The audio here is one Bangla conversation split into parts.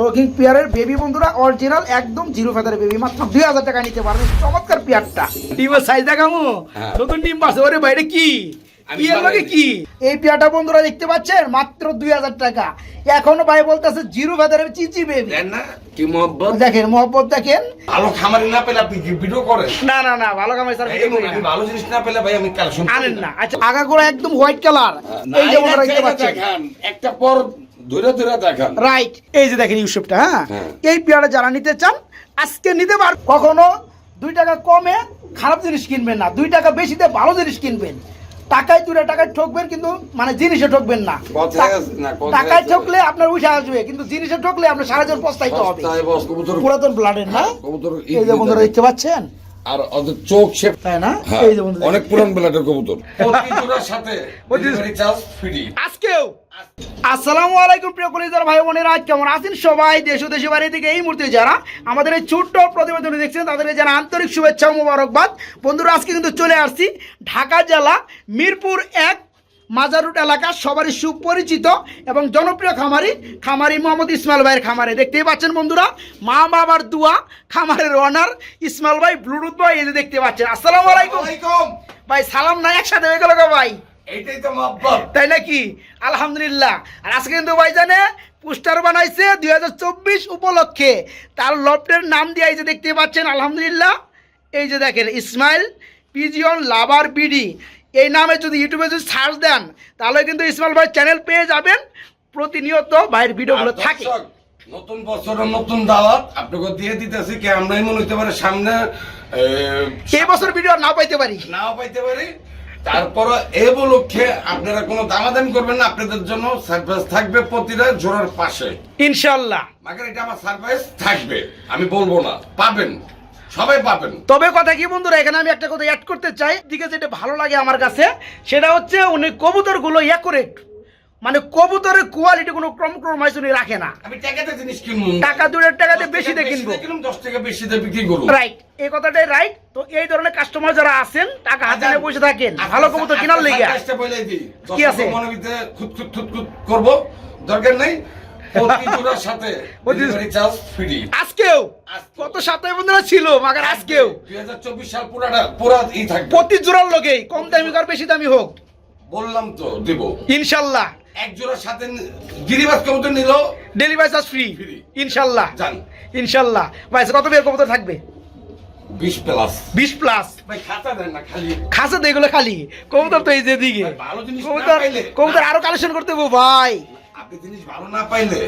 শৌখিন পেয়ারের বেবি বন্ধুরা অরিজিনাল একদম জিরো ফেদারের বেবি মাত্র দুই হাজার টাকা নিতে পারবে। চমৎকার পেয়ারটা। ডিমের সাইজ দেখামো হ্যাঁ। নতুন ডিম পাশে ওরে বাইরে কি? এই পেয়ারটা বন্ধুরা দেখতে পাচ্ছেন মাত্র দুই হাজার টাকা। এখনও ভাই বলতেছে জিরো ফেদারের চিচি বেবি দেন কি মোহব্বত? দেখেন মহব্বত দেখেন। ভালো খামারি না পেলে আপনি ভিডিও করেন? না না না ভালো কামাই স্যার এই আমি ভালো জিনিস না পেলে ভাই আমি কালেকশন আনেন না। আচ্ছা আগাগোড়া একদম হোয়াইট কালার এই যে দেখতে পাচ্ছেন। একটা পর ধরে ধরে দেখান। রাইট এই যে দেখেন ইউসুফটা হ্যাঁ? হ্যাঁ। এই পেয়ারা যারা নিতে চান আজকে নিতে পার কখনো দুই টাকা কমে খারাপ জিনিস কিনবেন না দুই টাকা বেশিতে ভালো জিনিস কিনবেন। টাকায় তুলে টাকায় ঠকবেন কিন্তু মানে জিনিসে ঠকবেন না। টাকায়। ঠকলে আপনার উঠে আসবে কিন্তু জিনিসে ঠকলে আপনার সারা জীবন পস্তাইতে হবে। পুরাতন ব্লাডের না? এই যে বন্ধুরা দেখতে পাচ্ছেন? আর ওদের চোখ শেপ তাই না? হ্যাঁ, এই যে বন্ধুরা অনেক পুরান বেলাটের কবুতর। সাথে ডেলিভারি চার্জ ফ্রি আজকেও আসসালামু আলাইকুম প্রিয় কলিজার ভাই বোনেরা কেমন আছেন সবাই? দেশ ও দেশে বাড়ি থেকে এই মুহূর্তে যারা আমাদের এই ছোট্ট প্রতিবেদন দেখছেন তাদেরকে যারা আন্তরিক শুভেচ্ছা ও মোবারকবাদ। বন্ধুরা আজকে কিন্তু চলে আসছি ঢাকা জেলা মিরপুর এক মাজারুট এলাকা সবারই সুপরিচিত এবং জনপ্রিয় খামারি খামারি মোহাম্মদ ইসমাইল ভাইয়ের খামারে। দেখতেই পাচ্ছেন বন্ধুরা মা বাবার দুয়া খামারের ওনার ইসমাইল ভাই ব্লুটুথ ভাই এই যে দেখতে পাচ্ছেন। আসসালামু আলাইকুম। ভাই সালাম না একসাথে হয়ে গেল গো ভাই। এইটাই তো মহব্বত। তাই নাকি? আলহামদুলিল্লাহ। আর আজকে কিন্তু ভাই জানে পোস্টার বানাইছে দুই হাজার চব্বিশ উপলক্ষে। তার লফটের নাম দিয়ে এই যে দেখতে পাচ্ছেন আলহামদুলিল্লাহ। এই যে দেখেন ইসমাইল পিজিয়ন লাভার বিডি। এই নামে যদি ইউটিউবে যদি সার্চ দেন তাহলে কিন্তু ইসমাইল ভাই চ্যানেল পেয়ে যাবেন। প্রতিনিয়ত ভাইয়ের ভিডিওগুলো থাকে। নতুন বছরের নতুন দাওয়াত আপনাকে দিয়ে দিতেছি কি আমরাই মনে হতে পারে সামনে এই বছর ভিডিও না পাইতে পারি। নাও পাইতে পারি। তারপর এ উপলক্ষে আপনারা কোনো দামাদামি করবেন না আপনাদের জন্য সারপ্রাইজ থাকবে প্রতিটা জোড়ার পাশে। ইনশাল্লাহ মাকে এটা আমার সারপ্রাইজ থাকবে আমি বলব না পাবেন। সবাই পাবেন। তবে কথা কি বন্ধুরা এখানে আমি একটা কথা অ্যাড করতে চাই। দিকে যেটা ভালো লাগে আমার কাছে সেটা হচ্ছে উনি কবুতরগুলো অ্যাকুরেট মানে কবুতরের কোয়ালিটি কোনো কম্প্রোমাইজ উনি রাখে না। আমি টাকাতে জিনিস কিনবো। টাকা দুটার টাকাতে বেশি দিয়ে কিনবো। কিনবো টাকা বেশি দিয়ে বিক্রি করব রাইট এই কথাটাই রাইট তো এই ধরনের কাস্টমার যারা আছেন টাকা হাতে নিয়ে বসে থাকেন ভালো কবুতর কেনার লেগে। কি আছে? মনে ভিতরে খুদ খুদ খুদ করব। দরকার নেই। সাথে ফ্রি আজকেও। কত বন্ধুরা ছিল? মাগার আজকেও। দুই হাজার চব্বিশ সাল পুরাটা পুরা ই থাকবে। প্রতি জোড়ার লোকেই কম দামি আর বেশি দামি হোক। বললাম তো দেব। ইনশাল্লাহ। এক জোড়ার সাথে গিরিবাজ কবুতর নিল। ডেলিভারি চার্জ ফ্রি ইনশাল্লাহ। ইনশাল্লাহ। ভাই কত বের কবুতর থাকবে? বিশ প্লাস বিশ প্লাস ভাই খাতা দেন না খালি। কবুতর তো এই যে দিকে কবুতর কবুতর আরও কালেকশন করতে হবে ভাই। আপনি জিনিস ভালো না পাইলে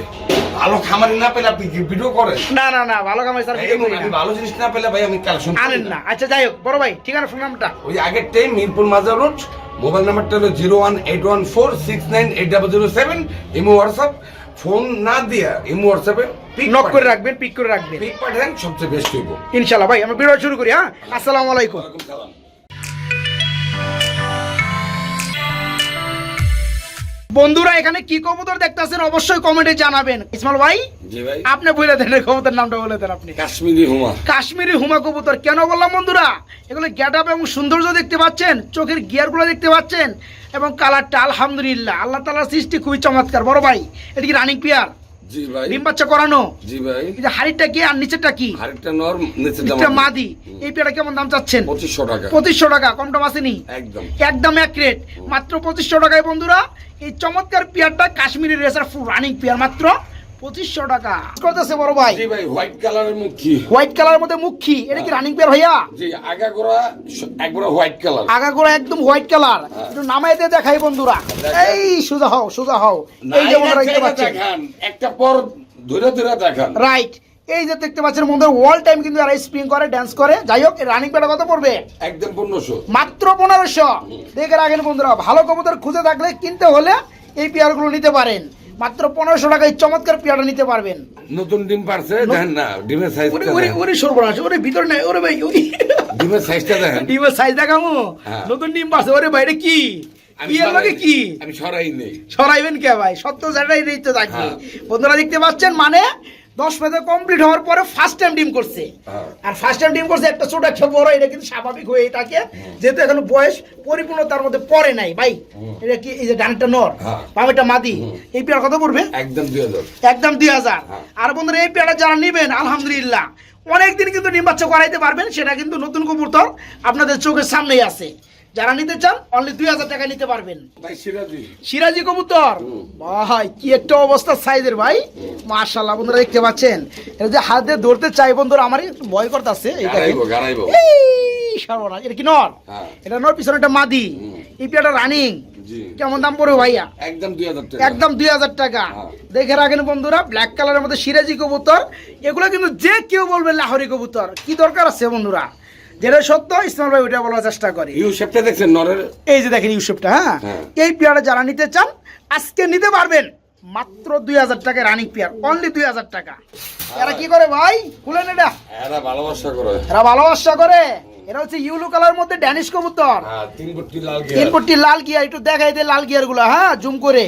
ভালো খামারি না পাইলে আপনি ভিডিও করেন? না না না ভালো স্যার ভালো জিনিস না পেলে ভাই আমি কালেকশন আনেন না। আচ্ছা যাই হোক বড় ভাই ঠিকানা ফোন নামটা ওই আগের টাইম মিরপুর মাজার রোড মোবাইল নাম্বারটা হলো zero one eight one four six nine eight double zero seven imo WhatsApp phone না দিয়া ইমো হোয়াটসঅ্যাপে নক করে রাখবেন পিক করে রাখবেন। পিক পাঠান সবচেয়ে বেস্ট হইব। ইনশাল্লাহ ভাই আমরা ভিডিও শুরু করি হ্যাঁ? আসসালামু আলাইকুম। সালাম। বন্ধুরা এখানে কি কবুতর দেখতেছেন অবশ্যই কমেন্টে জানাবেন। ইসমাল ভাই আপনি বলে দেন কবুতর নামটা বলে দেন আপনি। কাশ্মীরি হুমা। কাশ্মীরি হুমা কবুতর কেন বললাম বন্ধুরা? এগুলো গেট আপ এবং সৌন্দর্য দেখতে পাচ্ছেন চোখের গিয়ারগুলো দেখতে পাচ্ছেন এবং কালারটা আলহামদুলিল্লাহ আল্লাহ তালার সৃষ্টি খুবই চমৎকার। বড় ভাই এটি কি রানিং পিয়ার জি ভাই। ডিম বাচ্চা করানো? জি ভাই। এই যে হাড়িটা কি আর নিচেরটা কি? নর মাদি। এই পেয়ারা কেমন দাম চাচ্ছেন? টাকা। পঁচিশশো টাকা কম টম আসেনি? একদম। একদম এক রেট। মাত্র পঁচিশশো টাকায় বন্ধুরা এই চমৎকার পেয়ারটা Kashmiri racer full running pair মাত্র। পঁচিশশো টাকা। করতেছে বড় ভাই? জি ভাই হোয়াইট কালারের মুখী। হোয়াইট কালারের মধ্যে মুখী? এটা কি রানিং পেয়ার ভাইয়া? জি আগাগোড়া একবারে হোয়াইট কালার। আগাগোড়া একদম হোয়াইট কালার। একটু নামাই দিয়ে দেখাই বন্ধুরা। এই সোজা হও সোজা হও। এই যে বন্ধুরা দেখতে পাচ্ছেন? একটা পর ধরে ধরে দেখান। রাইট এই যে দেখতে পাচ্ছেন বন্ধুরা ওয়াল টাইম কিন্তু আর স্প্রিং করে ড্যান্স করে। যাই হোক রানিং পেয়ারটা কত পড়বে? একদম পনেরোশো। মাত্র পনেরোশো। দেখে রাখেন বন্ধুরা ভালো কবুতর খুঁজে থাকলে কিনতে হলে এই পেয়ারগুলো নিতে পারেন। মাত্র পনেরোশো টাকায় চমৎকার পেয়ারা নিতে পারবেন। নতুন ডিম পারছে দেখেন না ডিমের সাইজ ওরে ওরে সর্বনাশ ওরে ভিতরে নাই ওরে ভাই ওরে। ডিমের সাইজটা দেখেন। ডিমের সাইজ দেখামো হ্যাঁ। নতুন ডিম পারছে ওরে বাইরে কি? আমি কি সরাই নেই। কি? আমি সরাই নেই সরাইবেন কে ভাই? সত্য জায়গায় হ্যাঁ। বন্ধুরা দেখতে পাচ্ছেন মানে দশ মাসে কমপ্লিট হওয়ার পরে ফার্স্ট টাইম ডিম করছে। হ্যাঁ। আর ফার্স্ট টাইম ডিম করছে একটা ছোট একটা বড় এটা কিন্তু স্বাভাবিক হয়ে থাকে। যেহেতু এখন বয়স পরিপূর্ণতার মধ্যে পড়ে নাই ভাই। এটা কি এই যে ডানটা নর হ্যাঁ। বামেটা মাদি এই পেয়ার কত পড়বে? একদম দুই হাজার। একদম দুই হাজার। হ্যাঁ। আর বন্ধুরা এই পেয়ারটা যারা নেবেন আলহামদুলিল্লাহ অনেকদিন কিন্তু ডিম বাচ্চা করাইতে পারবেন সেটা কিন্তু নতুন কবুতর আপনাদের চোখের সামনেই আছে। যারা নিতে চান অনলি দুই হাজার টাকা নিতে পারবেন। সিরাজি। কবুতর? ভাই কি একটা অবস্থা সাইজের ভাই। মাশাল্লাহ বন্ধুরা দেখতে পাচ্ছেন? এটা যে হাত দিয়ে ধরতে চাই বন্ধুরা আমার একটু ভয় গাড়াইবো সর্বনাশ। এটা কি নর? হ্যাঁ। এটা নর পিছনে একটা মাদি। এই পেয়ারটা রানিং কেমন দাম পড়বে ভাইয়া? একদম দুই হাজার টাকা। একদম দুই হাজার টাকা। হ্যাঁ। দেখে রাখেন বন্ধুরা ব্ল্যাক কালারের মধ্যে সিরাজি কবুতর। এগুলো কিন্তু যে কেউ বলবে লাহরি কবুতর। কি দরকার আছে বন্ধুরা? যেটা সত্য ইসমাল ভাই ওইটা বলার চেষ্টা করি। দেখছেন নরের? এই যে দেখেন হ্যাঁ? হ্যাঁ। এই পেয়ারটা যারা নিতে চান আজকে নিতে পারবেন মাত্র দুই হাজার টাকা রানিং পেয়ার অনলি দুই হাজার টাকা। এরা কি করে ভাই? খুলেন এটা। এরা ভালোবাসা করে। এরা ভালোবাসা করে। এরা হচ্ছে ইউলো কালার মধ্যে ড্যানিশ কবুতর। হ্যাঁ তিন কোটি লাল গিয়ার একটু দেখাই দে লাল গিয়ারগুলো হ্যাঁ জুম করে।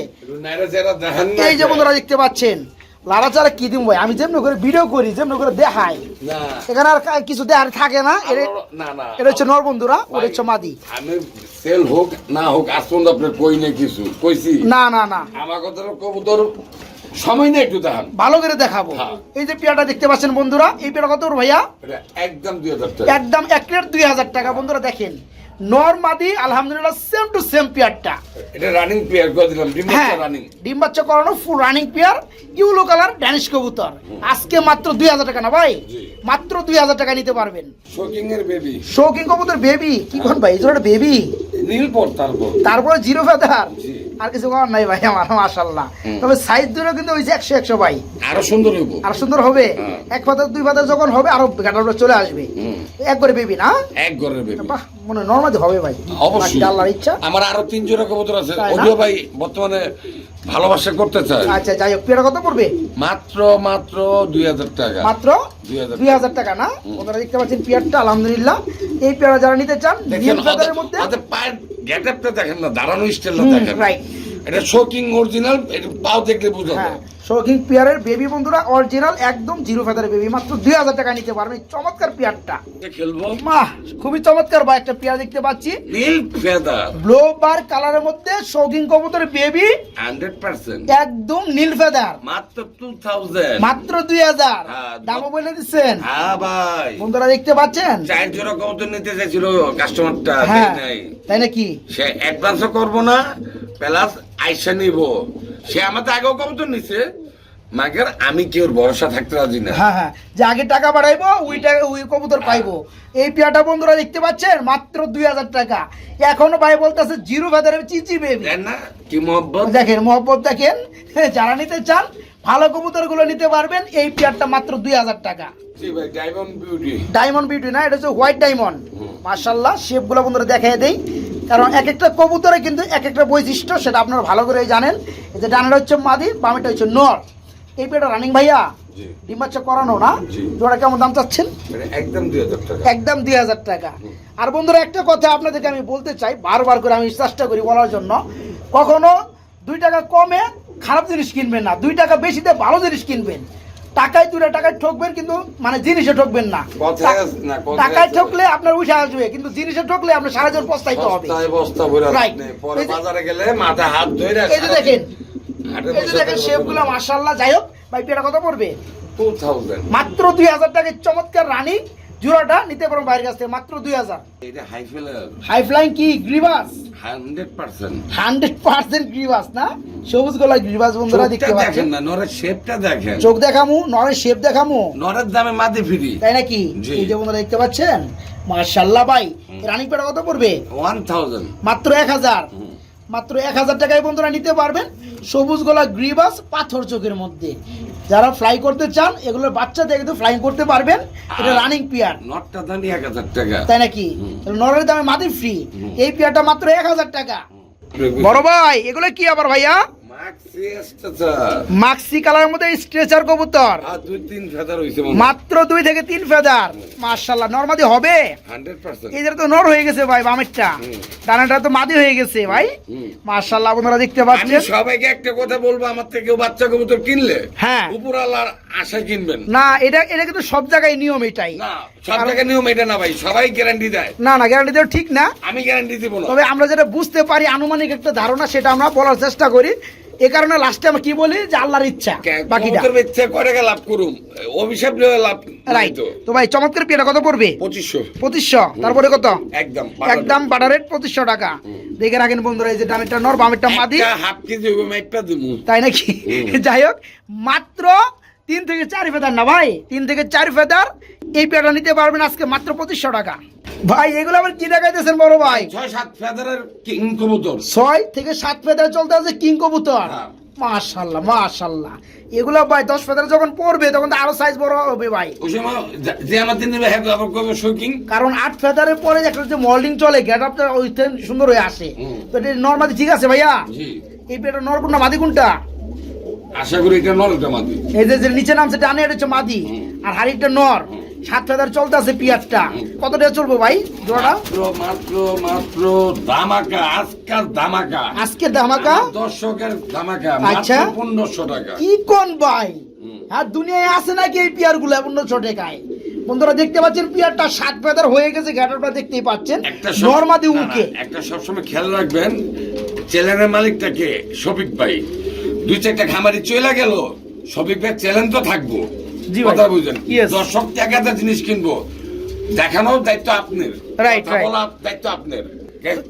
এই যে বন্ধুরা দেখতে পাচ্ছেন চারা কি দিম ভাই? আমি যেমন করে ভিডিও করি যেমন করে দেখাই। এখানে আর কিছু দেখার থাকে না এটা হচ্ছে ওটা হচ্ছে মাদি। আমি সেল হোক না হোক আসুন আপনার কই না কিছু? কইছি? না না না। আমার কথা কবুতর সময় না একটু দেখান। ভালো করে দেখাবো। হ্যাঁ। এই যে পেয়ারটা দেখতে পাচ্ছেন বন্ধুরা এই পেয়ারটা কত ভাইয়া? একদম দুই হাজার টাকা। একদম এক প্লেট দুই হাজার টাকা। বন্ধুরা দেখেন নর মাদি আলহামদুলিল্লাহ সেম টু সেম পেয়ারটা এটা রানিং পেয়ার করে দিলাম? ডিম হ্যাঁ রানিং ডিম বাচ্চা করানো full running pair yellow colour Danish কবুতর। আজকে মাত্র দুই হাজার টাকা না ভাই? মাত্র দুই হাজার টাকা নিতে পারবেন। শোকিং এর বেবি শৌকিং কবুতর বেবি কি কোন ভাই এটা বেবি নীল পর তারপর। তারপরে জিরো ফেদার জি। আর কিছু করার নাই ভাই আমার মাশাল্লাহ তবে সাইজ কিন্তু ওই যে একশো একশো ভাই। আরও সুন্দর হইব। আর সুন্দর হবে। হ্যাঁ। এক পাতার দুই পাতার যখন হবে আরও চলে আসবে। এক করে বেবি না? এক ঘরের বেবি। বাহ মনে নর্মালি হবে ভাই। অবশ্যই। আল্লাহর ইচ্ছা। আমার আরও তিন জোড়া কবুতর আছে। ওদিও ভাই বর্তমানে ভালোবাসা করতে চায় আচ্ছা যাই হোক পেয়ারা কত পড়বে? মাত্র মাত্র দুই হাজার টাকা। মাত্র দুই হাজার টাকা। না? ওনারা দেখতে পাচ্ছেন পেয়ারটা আলহামদুলিল্লাহ। এই পেয়ারা যারা নিতে চান নীল মধ্যে পায়ের গেটআপটা দেখেন না দাঁড়ানো স্টাইলটা দেখেন right. এটা শোকিং অরিজিনাল এটা পাও দেখলে বুঝা হ্যাঁ যায় শৌখিন পেয়ারের বেবি বন্ধুরা অরিজিনাল একদম জিরো ফেদারের বেবি মাত্র দুই হাজার টাকা নিতে পারবে। চমৎকার পেয়ারটা। খেলব। মাহ খুবই চমৎকার বা একটা পেয়ার দেখতে পাচ্ছি। নীল ফেদার ব্লো বার কালারের মধ্যে শৌখিন কবুতরের বেবি হান্ড্রেড পার্সেন্ট একদম নীল ফেদার মাত্র টু থাউজেন্ড মাত্র দুই হাজার। হ্যাঁ, দামও বলে দিচ্ছেন। হ্যাঁ ভাই। বন্ধুরা দেখতে পাচ্ছেন? চার জোড়া কবুতর নিতে চাইছিল কাস্টমারটা হ্যাঁ তাই নাকি? সে অ্যাডভান্সও করব না প্লাস আইসা নিব। সে আমাদের আগেও তো নিছে। মাগের আমি কেউ ভরসা থাকতে রাজি না? হ্যাঁ হ্যাঁ। যে আগে টাকা বাড়াইবো ওই টাকা ওই কবুতর পাইবো। এই পেয়াটা বন্ধুরা দেখতে পাচ্ছেন? মাত্র দুই হাজার টাকা। এখনও ভাই বলতেছে জিরো ফেদারের চিচি বেবি না কি মহব্বত? দেখেন মহব্বত দেখেন। যারা নিতে চান ভালো কবুতরগুলো নিতে পারবেন এই পেয়ারটা মাত্র দুই হাজার টাকা। ডায়মন্ড বিউটি না এটা হচ্ছে হোয়াইট ডায়মন্ড। মার্শাল্লাহ শেপগুলো বন্ধুরা দেখাই দেই। কারণ এক একটা কবুতরে কিন্তু এক একটা বৈশিষ্ট্য সেটা আপনারা ভালো করে জানেন। যে ডানাটা হচ্ছে মাদি বামেটা হচ্ছে নর। এই পেয়ারটা রানিং ভাইয়া? জি। ডিম বাচ্চা করানো না। জোড়া কেমন দাম চাচ্ছেন? একদম দুই হাজার টাকা। আর বন্ধুরা একটা কথা আপনাদেরকে আমি বলতে চাই বারবার করে আমি চেষ্টা করি বলার জন্য। কখনো দুই টাকা কমে খারাপ জিনিস কিনবেন না। দুই টাকা বেশিতে ভালো জিনিস কিনবেন। টাকায় দুটা টাকায় ঠকবেন কিন্তু মানে জিনিসে ঠকবেন না। টাকায় ঠকলে আপনার উঠে আসবে কিন্তু জিনিসে ঠকলে আপনার সারা জীবন পস্তাইতে হবে। বাজারে গেলে মাথা হাত ধরে এই যে দেখেন এই যে দেখেন শেপগুলো মার্শাল্লাহ যাই হোক ভাই পেটা কত পড়বে? মাত্র দুই হাজার টাকায় চমৎকার রানী জোড়াটা নিতে পারো বাইরের কাছ থেকে মাত্র দুই হাজার। হাই ফ্লাইং কি? গ্রিবাস হান্ড্রেড পার্সেন্ট। হান্ড্রেড পার্সেন্ট গ্রিবাস না? সবুজ গলা গ্রিবাস বন্ধুরা দেখতে পাচ্ছেন? না নরের শেপটা দেখেন। চোখ দেখামু নরের শেপ দেখামু। নরের দামে মাদি ফ্রি। তাই নাকি? এই যে বন্ধুরা দেখতে পাচ্ছেন? মার্শাল্লাহ ভাই রানিং পেটা কত পড়বে? One thousand. মাত্র এক হাজার। মাত্র এক হাজার টাকায় বন্ধুরা নিতে পারবেন সবুজ গলা গ্রিবাস পাথর চোখের মধ্যে। যারা ফ্লাই করতে চান এগুলোর বাচ্চা দেখে তো ফ্লাই করতে পারবেন। এটা রানিং পিয়ার নটটা দামি এক হাজার টাকা। তাই নাকি? তাহলে নরের দামে মাদি ফ্রি এই পিয়ারটা মাত্র এক হাজার টাকা। বড় ভাই এগুলো কি আবার ভাইয়া? মাক্সি কালারের মধ্যে স্ট্রেচার কবুতর। দুই তিন ফেদার হইছে মাত্র দুই থেকে তিন ফেদার। নর্মাদি হবে? এদের তো নর হয়ে গেছে ভাই বামেরটা। ডানাটা তো মাদি হয়ে গেছে ভাই। আপনারা দেখতে আমি পাচ্ছেন সবাইকে একটা কথা বলব আমার থেকে বাচ্চা কবুতর কিনলে হ্যাঁ। উপর আল্লাহর আশায় কিনবেন। না এটা এটা কিন্তু সব জায়গায় নিয়ম এটাই। না সব জায়গায় নিয়ম এটা না ভাই সবাই গ্যারান্টি দেয়। না না গ্যারান্টি দেওয়া ঠিক না। আমি গ্যারান্টি দিব না। তবে আমরা যেটা বুঝতে পারি আনুমানিক একটা ধারণা সেটা আমরা বলার চেষ্টা করি। এ কারণে লাস্টে আমি কি বলি? যে আল্লাহর ইচ্ছা বাকিটা। বেচছে করে লাভ করুম। অভিশাপ নিয়ে লাভ রাইট তো। তো ভাই চমৎকার পিয়াটা কত পড়বে? পঁচিশশো। পঁচিশশো। তারপরে কত? একদম একদম বাটার রেট পঁচিশশো টাকা। দেখে রাখেন বন্ধুরা এই যে ডানেরটা নর বামেরটা মাদি। হাফ কেজি হবে একটা দিমু। তাই নাকি? যাই হোক মাত্র তিন থেকে চার ফেদার না ভাই? তিন থেকে চার ফেদার এই পেটা নিতে পারবেন আজকে মাত্র পঁচিশশো টাকা। ভাই এগুলো আবার কি দেখাইতেছেন বড় ভাই? ছয় সাত ফেদারের কিং কবুতর। ছয় থেকে সাত ফেদার চলতে আছে কিং কবুতর। হ্যাঁ। মাশাল্লাহ মাশাল্লাহ। এগুলো ভাই দশ ফেদার যখন পড়বে তখন তো আরও সাইজ বড় হবে ভাই। যে আমার হ্যাঁ আবার করবে শৌকিং কারণ আট ফেদারের পরে একটা যে মল্ডিং চলে গেট আপটা ওই সুন্দর হয়ে আসে। তো এটা নর্মালি ঠিক আছে ভাইয়া? জি। এই পেটা নর কোনটা মাদি কোনটা? আশা করি এটা এটা মাদি। এই যে যে নিচে নামছে ডানে এটা হচ্ছে মাদি। আর হাড়িটা নর। সাত ফেদার চলতে আছে পিয়ারটা কত টাকা চলবো ভাই? জোড়া মাত্র মাত্র মাত্র দামাকা আজকাল দামাকা। আজকে ধামাকা দর্শকের দামাকা আচ্ছা। পনেরোশো টাকা। কি কোন ভাই? হ্যাঁ দুনিয়ায় আছে নাকি এই পিয়ারগুলো পনেরোশো টাকায়? বন্ধুরা দেখতে পাচ্ছেন পিয়ারটা সাত ফেদার হয়ে গেছে গ্যাটারটা দেখতেই পাচ্ছেন। একটা নর্মাদি উকে। একটা সবসময় খেয়াল রাখবেন চ্যানেলের মালিকটাকে শফিক ভাই। দুই চারটা খামারি চলে গেল শফিক ভাই চ্যালেঞ্জ তো থাকব। কথা Yes. দর্শক টাকাতে জিনিস কিনবো। দেখানোর দায়িত্ব আপনার। Right. বলার দায়িত্ব আপনার।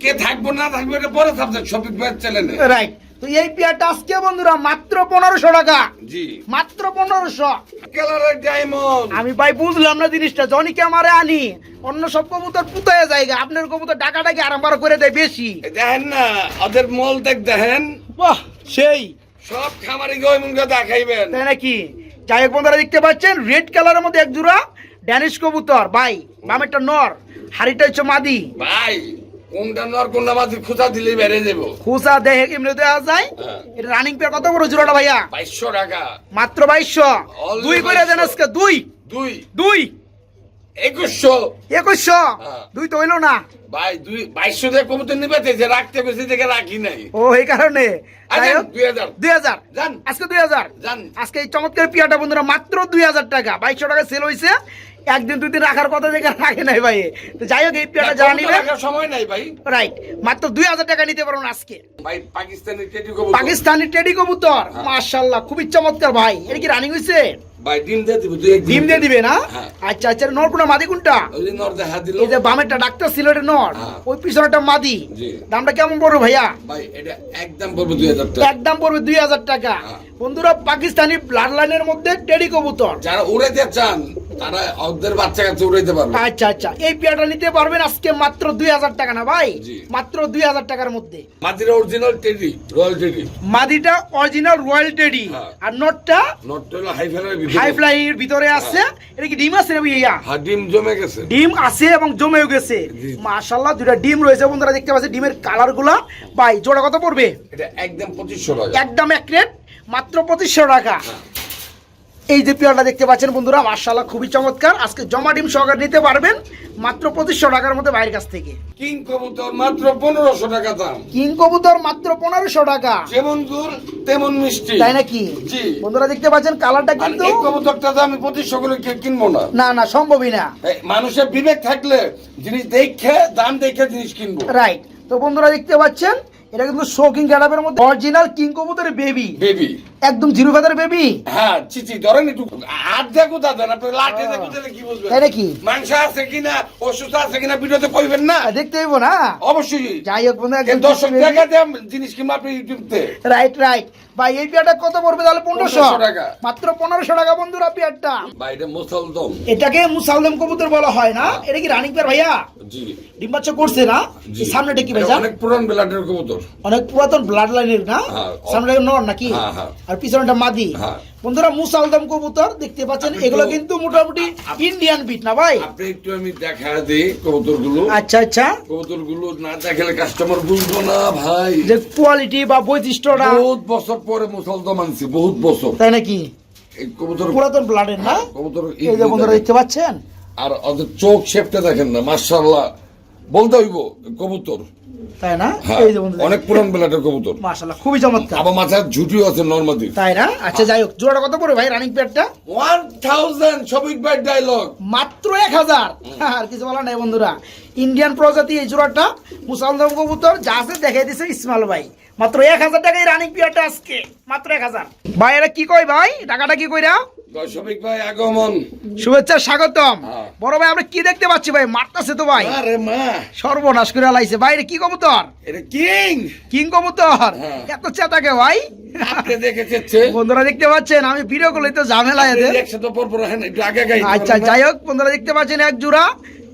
কে- থাকব না থাকব এটা পরে সাবজেক্ট শফিক ভাইয়ের চ্যানেলে রাইট তো এই পিয়ারটা আজকে বন্ধুরা মাত্র পনেরোশো টাকা। জি। মাত্র পনেরোশো। আমি ভাই বুঝলাম না জিনিসটা। জনিকে আমারে আনি। অন্য সব কবুতর পুতায় জায়গা আপনার কবুতর ডাকাটাকে আরামবার করে দেয় বেশি। দেখেন না ওদের মল দেখ দেখেন। বাহ সেই। সব খামারি গো এমন দেখাইবেন। তাই নাকি? যাই হোক বন্ধুরা দেখতে পাচ্ছেন রেড কালারের মধ্যে এক জোড়া ড্যানিশ কবুতর। ভাই বামেরটা নর হাড়িটা হচ্ছে মাদি। ভাই কোনটা নর কোনটা মাঝে খুঁজা দিলে বেড়ে যাব খুসা দেহে এমনি দেওয়া যায়? হ্যাঁ। এটা রানিং পেয়ার কত বড় জোড়াটা ভাইয়া? টাকা। মাত্র দুই করে দেন 2200 আজকে দুই। দুই। দুই। একুশশো। একুশশো। দুই তো হইল না। ভাই দুই বাইশশো দিয়ে কবুতর নিবে যে রাখতে বেশি থেকে রাখি নাই। ও এই কারণে? যাই হোক, দুই হাজার। দুই হাজার। যান। আজকে দুই হাজার। আজকে এই চমৎকার পিয়াটা বন্ধুরা মাত্র দুই হাজার টাকা। বাইশশো টাকা সেল হয়েছে একদিন দুই দিন রাখার কথা দেখে রাখে নাই ভাই। তো যাই হোক এই পিয়াটা যারা নিবে সময় নাই ভাই। রাইট মাত্র দুই হাজার টাকা নিতে পারবেন আজকে। ভাই পাকিস্তানি টেডি কবুতর। পাকিস্তানি টেডি কবুতর। হ্যাঁ। মাশাল্লাহ খুবই চমৎকার ভাই। এটা কি রানিং হয়েছে ভাই ডিম দিয়ে দিব দুই ডিম দিয়ে দিবে। না? হ্যাঁ। আচ্ছা আচ্ছা নর কোনটা মাদি কোনটা? ওই নর দেখা দিল। এই যে বামেরটা ডাক্তার নর হ্যাঁ। ওই মাদি। দামটা কেমন পড়বে ভাইয়া? ভাই এটা একদম পড়বে দুই হাজার টাকা। একদম পড়বে দুই হাজার টাকা। বন্ধুরা পাকিস্তানি ব্লাড লাইনের মধ্যে টেডি কবুতর। যারা উড়াইতে চান তারা ওদের বাচ্চা কাছে উড়াইতে পারবে। আচ্ছা আচ্ছা। এই পেয়ারটা নিতে পারবেন আজকে মাত্র দুই হাজার টাকা না ভাই? মাত্র দুই হাজার টাকার মধ্যে। অরিজিনাল টেডি রয়্যাল টেডি মাদিটা অরিজিনাল রয়্যাল টেডি হ্যাঁ। আর নটটা? নটটা হলো হাই ফেলার হাই ফ্লাইয়ের ভিতরে আছে। এটা কি ডিম আছে রে ভাইয়া? হ্যাঁ ডিম জমে গেছে। ডিম আছে এবং জমেও গেছে। জি। মাশাল্লাহ দুটা ডিম রয়েছে বন্ধুরা দেখতে পাচ্ছি ডিমের কালারগুলা। ভাই জোড়া কত পড়বে? এটা একদম পঁচিশশো টাকা। একদম এক রেট। মাত্র পঁচিশশো টাকা। এই যে পেয়ারটা দেখতে পাচ্ছেন বন্ধুরা মার্শাল্লাহ খুবই চমৎকার। আজকে জমা ডিম সহকারে নিতে পারবেন মাত্র পঁচিশশো টাকার মধ্যে বাইরের কাছ থেকে। কিং কবুতর মাত্র পনেরোশো টাকা দাম। কিং কবুতর মাত্র পনেরোশো টাকা। যেমন গুড় তেমন মিষ্টি। তাই নাকি? জি। বন্ধুরা দেখতে পাচ্ছেন কালারটা কিন্তু কবুতরটা তো আমি পঁচিশশো করে কিনবো না। না না সম্ভবই না। মানুষের বিবেক থাকলে জিনিস দেখে দাম দেখে জিনিস কিনবো। রাইট তো বন্ধুরা দেখতে পাচ্ছেন এটা কিন্তু শৌখিন গ্যাডাপের মধ্যে। অরিজিনাল কিং কবুতরের বেবি বেবি একদম জিরো ফেদার বেবি? হ্যাঁ চিচি ধরেন একটু হাত আপনি লাঠি কি বুঝবেন তাই নাকি? মাংস আছে কিনা অসুস্থ আছে কিনা ভিডিওতে কইবেন না? দেখতে হইব না? অবশ্যই। যাই হোক বন্ধু এ দর্শক দেখা দেন জিনিস কিনবো আপনি ইউটিউবতে রাইট রাইট ভাই এই কত পড়বে তাহলে? পনেরোশো? 1500 টাকা। মাত্র পনেরোশো টাকা বন্ধুরা পেয়ারটা। বাইরে মুসলদম এটাকে মুসালদম কবুতর বলা হয় না? এটা কি রানিং পেয়ার ভাইয়া? জি। ডিম বাচ্চা করছে না? সামনেটা কি ভাই এটা অনেক পুরান বেলাটের কবুতর। অনেক পুরাতন ব্লাড লাইনের না? হ্যাঁ। সামনে নর নাকি? হ্যাঁ, হ্যাঁ। আর পিছনেটা মাদি। হ্যাঁ। বন্ধুরা মুসালদম কবুতর দেখতে পাচ্ছেন। এগুলো কিন্তু মোটামুটি ইন্ডিয়ান বিট না ভাই? আপনি একটু আমি দেখা দিই কবুতরগুলো আচ্ছা আচ্ছা। কবুতরগুলো না দেখালে কাস্টমার বুঝব না ভাই। যে কোয়ালিটি বা বৈশিষ্ট্যটা বহুত বছর পরে মুসলমান মানছি বহুত বছর। তাই নাকি? এই কবুতর পুরাতন ব্লাডের না? কবুতর এই যে বন্ধুরা দেখতে পাচ্ছেন? আর ওদের চোখ শেপটা দেখেন না মার্শাল্লাহ বলতে হইব কবুতর। তাই না? হ্যাঁ এই যে বন্ধুরা অনেক পুরান বেলাটা কবুতর। মাশাআল্লাহ খুবই চমৎকার। আবার ঝুটিও আছে নর্মাদি তাই না? আচ্ছা যাই হোক জোড়াটা কত পড়ে ভাই রানিং ওয়ান থাউজেন্ড সবিক ভাই ডায়লগ মাত্র এক হাজার। আর কিছু বলা নাই বন্ধুরা। ইন্ডিয়ান প্রজাতি এই জোড়াটা মুসালদম কবুতর যা আছে দেখাই দিছে ইসমাল ভাই। মাত্র এক হাজার টাকায় রানিং পিয়ারটা আজকে। মাত্র এক হাজার। ভাই এটা কি কই ভাই? টাকাটা কি কইরা? সবিক ভাই আগমন। শুভেচ্ছা স্বাগতম। হ্যাঁ। বড় ভাই আমরা কি দেখতে পাচ্ছি ভাই? মারতাছে তো ভাই। আরে মা। সর্বনাশ করে লাইছে। ভাই কি কবুতর? এটা কিং। কিং কবুতর? হ্যাঁ। এত চেতাকে ভাই। আপনি দেখেছে বন্ধুরা দেখতে পাচ্ছেন আমি ভিডিও করলে তো ঝামেলা এদের। একসাথে পর পর হ্যাঁ একটু আগে গাই আচ্ছা যাই হোক বন্ধুরা দেখতে পাচ্ছেন এক জোড়া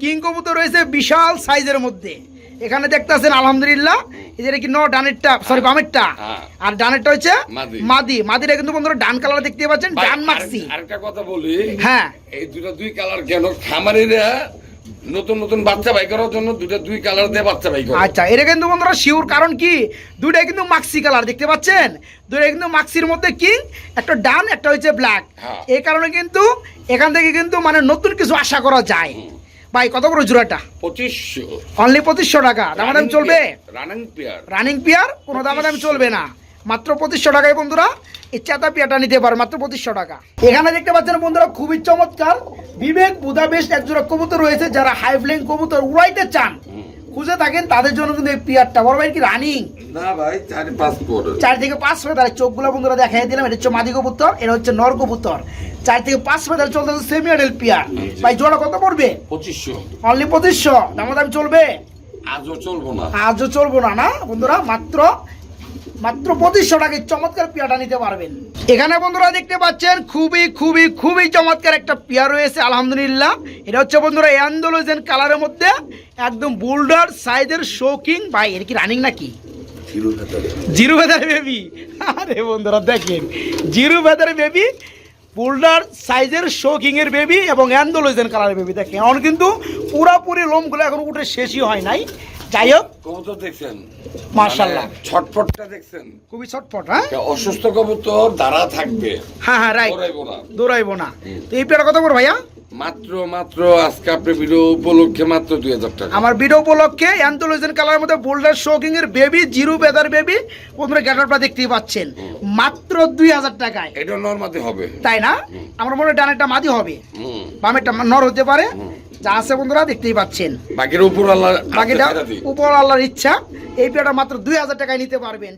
কিং কবুতর রয়েছে বিশাল সাইজের মধ্যে। এখানে দেখতেছেন আলহামদুলিল্লাহ এই যে কি ন ডানেরটা সরি বামেরটা? হ্যাঁ। আর ডানেরটা হচ্ছে মাদি। মাদি। মাদিটা কিন্তু বন্ধুরা ডান কালার দেখতে পাচ্ছেন ডান মাক্সি। আর- আরেকটা কথা বলি হ্যাঁ। এই দুটা দুই কালার কেন? খামারিরা নতুন নতুন বাচ্চা বাই করার জন্য দুটা দুই কালার দিয়ে বাচ্চা বাই করে। আচ্ছা এটা কিন্তু বন্ধুরা শিওর কারণ কি? দুইটাই কিন্তু মাক্সি কালার দেখতে পাচ্ছেন? দুইটাই কিন্তু মাক্সির মধ্যে কিং? একটা ডান একটা হচ্ছে ব্ল্যাক। এই কারণে কিন্তু এখান থেকে কিন্তু মানে নতুন কিছু আশা করা যায়। ভাই কত বড় জোড়াটা? পঁচিশশো। অনলি পঁচিশশো টাকা। দামাদাম চলবে? রানিং পেয়ার রানিং পেয়ার কোনো দামাদাম চলবে না। মাত্র পঁচিশশো টাকায় বন্ধুরা ইচ্ছাটা পিয়াটা নিতে পারে মাত্র পঁচিশশো টাকা। এখানে দেখতে পাচ্ছেন বন্ধুরা খুবই চমৎকার। বিবেক এক একজোড়া কবুতর রয়েছে যারা হাই ফ্লেং কবুতর উড়াইতে চান। খুঁজে থাকেন তাদের জন্য কিন্তু এই পিয়ারটা। বড় ভাই কি রানিং? না ভাই চারি পাঁচ চার থেকে পাঁচ ফেদার চোখগুলো বন্ধুরা দেখাই দিলাম এটা হচ্ছে মাদি কবুতর এটা হচ্ছে নর কবুতর। চার থেকে পাঁচ ফেদার চলতে সেমি আডেল পিয়ার। ভাই জোড়া কত পড়বে? পঁচিশশো। অনলি পঁচিশশো। দামাদাম চলবে? আজও চলবো না। আজও চলবো না না? বন্ধুরা মাত্র মাত্র পঁচিশশো টাকায় চমৎকার পেয়ারটা নিতে পারবেন। এখানে বন্ধুরা দেখতে পাচ্ছেন খুবই খুবই খুবই চমৎকার একটা পেয়ার রয়েছে আলহামদুলিল্লাহ। এটা হচ্ছে বন্ধুরা অ্যান্ডোলোজেন কালারের মধ্যে একদম বুলডার সাইজের শোকিং ভাই এর কি রানিং নাকি? জিরো ভেদার বেবি আরে বন্ধুরা দেখেন জিরো ভেদার বেবি বুলডার সাইজের শোকিং এর বেবি এবং অ্যান্ডোলোজেন কালারের বেবি দেখেন এখন কিন্তু পুরাপুরি লোমগুলো এখন উঠে শেষই হয় নাই। যাই হোক। কবুতর দেখছেন? মাশাআল্লাহ। মানে ছটফটটা দেখছেন? খুবই ছটফট হ্যাঁ? অসুস্থ কবুতর দাঁড়া থাকবে। হ্যাঁ হ্যাঁ রাইট দৌড়াইবো না। দৌড়াইবো না। তো এই পেয়ারটা কত করে ভাইয়া? মাত্র মাত্র আজকে আপনি ভিডিও উপলক্ষে মাত্র দুই হাজার টাকা। আমার ভিডিও উপলক্ষে অ্যান্থোলজিন মধ্যে বোল্ডার শোকিং এর বেবি জিরো বেদার বেবি গ্যাটারটা দেখতেই পাচ্ছেন। মাত্র দুই হাজার টাকায়। এটা নর্মাদি হবে। তাই না? আমার মনে হয় ডানেরটা মাদি হবে। বামেরটা নর হতে পারে। যা আছে বন্ধুরা দেখতেই পাচ্ছেন। বাকির উপর আল্লাহ বাকিটা উপর আল্লাহর ইচ্ছা। এই পেয়ারটা মাত্র দুই হাজার টাকায় নিতে পারবেন।